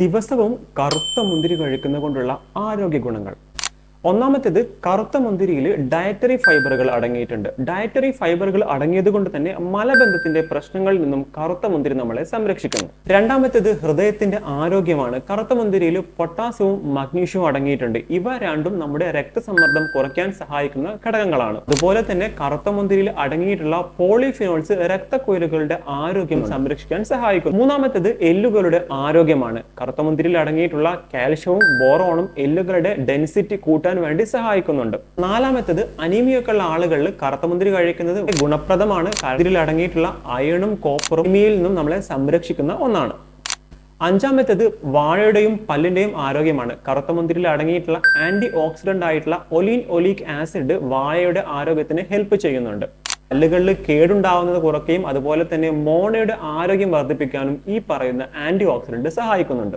ദിവസവും കറുത്ത മുന്തിരി കഴിക്കുന്നത് കൊണ്ടുള്ള ആരോഗ്യ ഗുണങ്ങൾ. ഒന്നാമത്തേത് കറുത്ത മുന്തിരിയിൽ ഡയറ്ററി ഫൈബറുകൾ അടങ്ങിയിട്ടുണ്ട്. ഡയറ്ററി ഫൈബറുകൾ അടങ്ങിയത് കൊണ്ട് തന്നെ മലബന്ധത്തിന്റെ പ്രശ്നങ്ങളിൽ നിന്നും കറുത്ത മുന്തിരി നമ്മളെ സംരക്ഷിക്കുന്നു. രണ്ടാമത്തേത് ഹൃദയത്തിന്റെ ആരോഗ്യമാണ്. കറുത്ത മുന്തിരിയിൽ പൊട്ടാസ്യവും മഗ്നീഷ്യവും അടങ്ങിയിട്ടുണ്ട്. ഇവ രണ്ടും നമ്മുടെ രക്തസമ്മർദ്ദം കുറയ്ക്കാൻ സഹായിക്കുന്ന ഘടകങ്ങളാണ്. അതുപോലെ തന്നെ കറുത്ത മുന്തിരിയിൽ അടങ്ങിയിട്ടുള്ള പോളിഫിനോൾസ് രക്തക്കുഴലുകളുടെ ആരോഗ്യം സംരക്ഷിക്കാൻ സഹായിക്കും. മൂന്നാമത്തേത് എല്ലുകളുടെ ആരോഗ്യമാണ്. കറുത്ത മുന്തിരിയിൽ അടങ്ങിയിട്ടുള്ള കാൽഷ്യവും ബോറോണും എല്ലുകളുടെ ഡെൻസിറ്റി കൂട്ടാൻ വേണ്ടി സഹായിക്കുന്നുണ്ട്. നാലാമത്തേത് അനീമിയൊക്കെ ഉള്ള ആളുകളിൽ കറുത്തമുന്തിരി കഴിക്കുന്നത് ഗുണപ്രദമാണ്. ഇതിൽ അടങ്ങിയിട്ടുള്ള അയണും കോപ്പറും അനീമിയിൽ നിന്നും നമ്മളെ സംരക്ഷിക്കുന്ന ഒന്നാണ്. അഞ്ചാമത്തേത് വാഴയുടെയും പല്ലിന്റെയും ആരോഗ്യമാണ്. കറുത്ത മുന്തിരിയിൽ അടങ്ങിയിട്ടുള്ള ആന്റി ഓക്സിഡന്റ് ആയിട്ടുള്ള ഒലീൻ ഒലീക് ആസിഡ് വാഴയുടെ ആരോഗ്യത്തിന് ഹെൽപ്പ് ചെയ്യുന്നുണ്ട്. പല്ലുകളിൽ കേടുണ്ടാവുന്നത് കുറയ്ക്കുകയും അതുപോലെ തന്നെ മോണയുടെ ആരോഗ്യം വർദ്ധിപ്പിക്കാനും ഈ പറയുന്ന ആന്റി ഓക്സിഡന്റ് സഹായിക്കുന്നുണ്ട്.